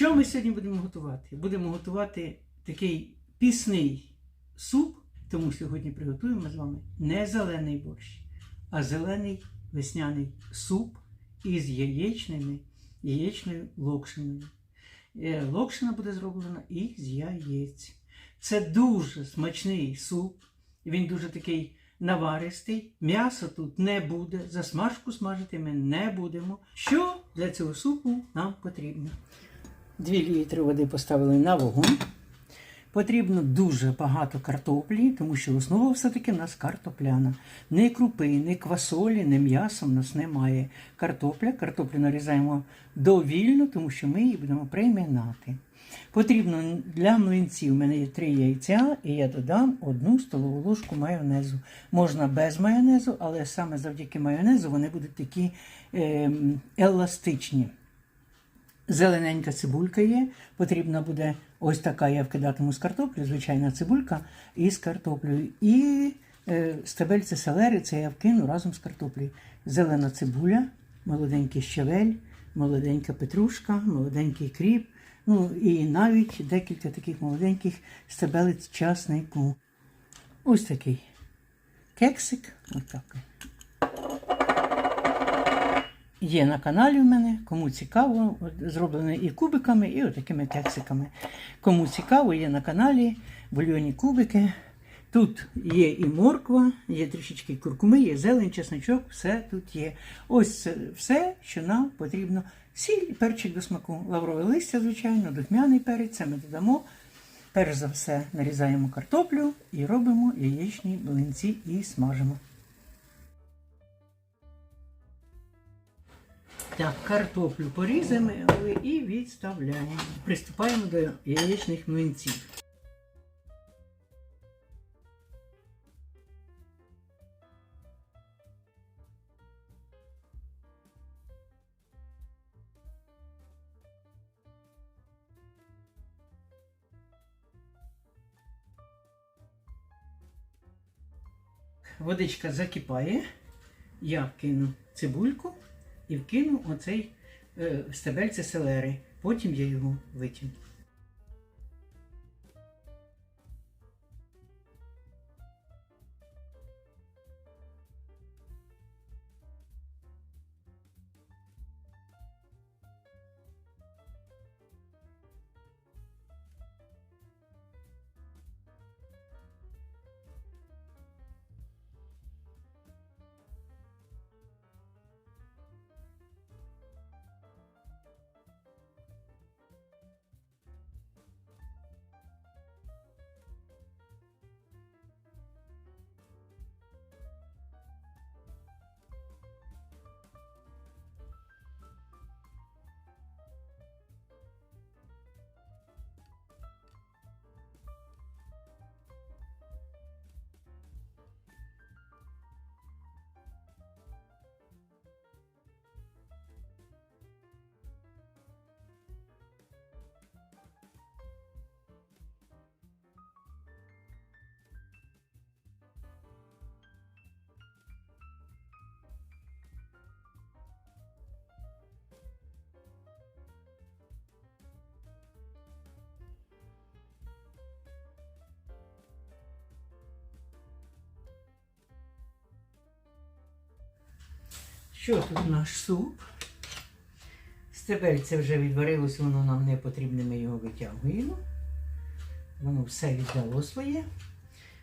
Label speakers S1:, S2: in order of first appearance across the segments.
S1: Що ми сьогодні будемо готувати? Будемо готувати такий пісний суп, тому сьогодні приготуємо з вами не зелений борщ, а зелений весняний суп із яєчними, яєчною локшиною. Е, Локшина буде зроблена із яєць. Це дуже смачний суп. Він дуже такий наваристий. М'яса тут не буде. Засмажку смажити ми не будемо. Що для цього супу нам потрібно? 2 літри води поставили на вогонь. Потрібно дуже багато картоплі, тому що основа все-таки в нас картопляна. Ні крупи, ні квасолі, ні м'яса в нас немає. Картопля. Картоплю нарізаємо довільно, тому що ми її будемо примінати. Потрібно для млинців у мене є три яйця, і я додам одну столову ложку майонезу. Можна без майонезу, але саме завдяки майонезу вони будуть такі е, еластичні. Зелененька цибулька є. Потрібна буде ось така, я вкидатиму з картоплею, звичайна цибулька із картоплею. І е, стебельце селери це я вкину разом з картоплею. Зелена цибуля, молоденький щавель, молоденька петрушка, молоденький кріп. Ну і навіть декілька таких молоденьких стебелець часнику. Ось такий кексик. Отак. Є на каналі в мене, кому цікаво, от зроблений і кубиками, і отакими кексиками. Кому цікаво, є на каналі бульйонні кубики. Тут є і морква, є трішечки куркуми, є зелень, чесночок, все тут є. Ось це все, що нам потрібно. Сіль перчик до смаку. Лаврове листя, звичайно, духмяний перець, це ми додамо. Перш за все нарізаємо картоплю і робимо яєчні блинці і смажимо. Так, картоплю порізаємо і відставляємо. Приступаємо до яєчних млинців. Водичка закипає. Я кину цибульку і вкину оцей е, стебельце селери. Потім я його витягну. Що тут наш суп? Стебельце вже відварилося, воно нам не потрібне, ми його витягуємо. Воно все віддало своє.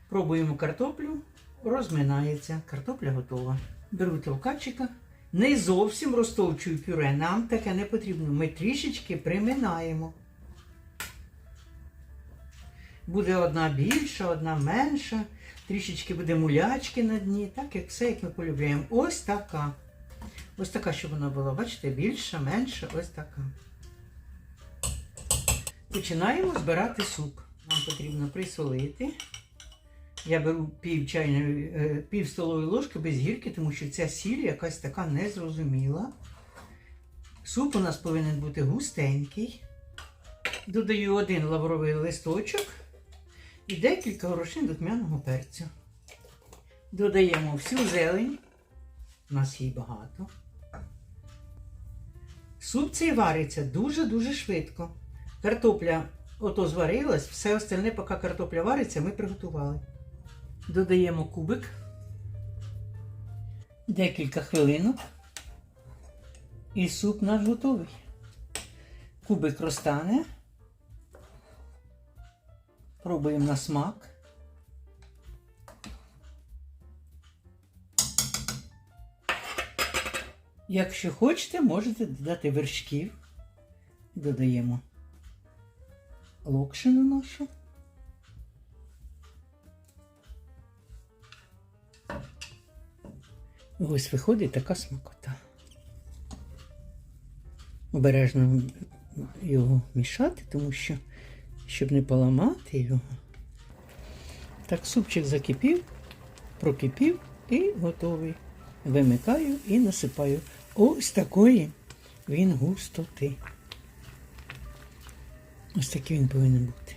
S1: Пробуємо картоплю, розминається. Картопля готова. Беру толкачика. Не зовсім розтовчую пюре, нам таке не потрібно. Ми трішечки приминаємо. Буде одна більша, одна менша. Трішечки буде мулячки на дні, так як все, як ми полюбляємо. Ось така. Ось така, щоб вона була, бачите, більша, менша, ось така. Починаємо збирати суп. Нам потрібно присолити. Я беру пів чайної, е, пів столової ложки без гірки, тому що ця сіль якась така незрозуміла. Суп у нас повинен бути густенький. Додаю один лавровий листочок і декілька горошин духмяного перцю. Додаємо всю зелень. У нас її багато. Суп цей вариться дуже-дуже швидко. Картопля ото зварилась, все остальне, поки картопля вариться, ми приготували. Додаємо кубик. Декілька хвилинок. І суп наш готовий. Кубик розтане. Пробуємо на смак. Якщо хочете, можете додати вершків. Додаємо локшину нашу. Ось виходить така смакота. Обережно його мішати, тому що, щоб не поламати його. Так, супчик закипів, прокипів і готовий. Вимикаю і насипаю. Ось такої він густоти. Ось такий він повинен бути.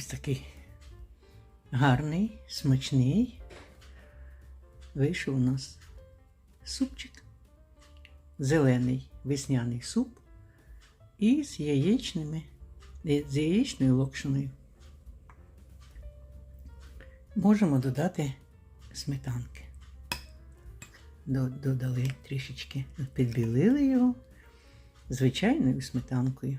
S1: Ось такий гарний, смачний. Вийшов у нас супчик. Зелений весняний суп із яєчними, з яєчною локшиною. Можемо додати сметанки. Додали трішечки, підбілили його звичайною сметанкою.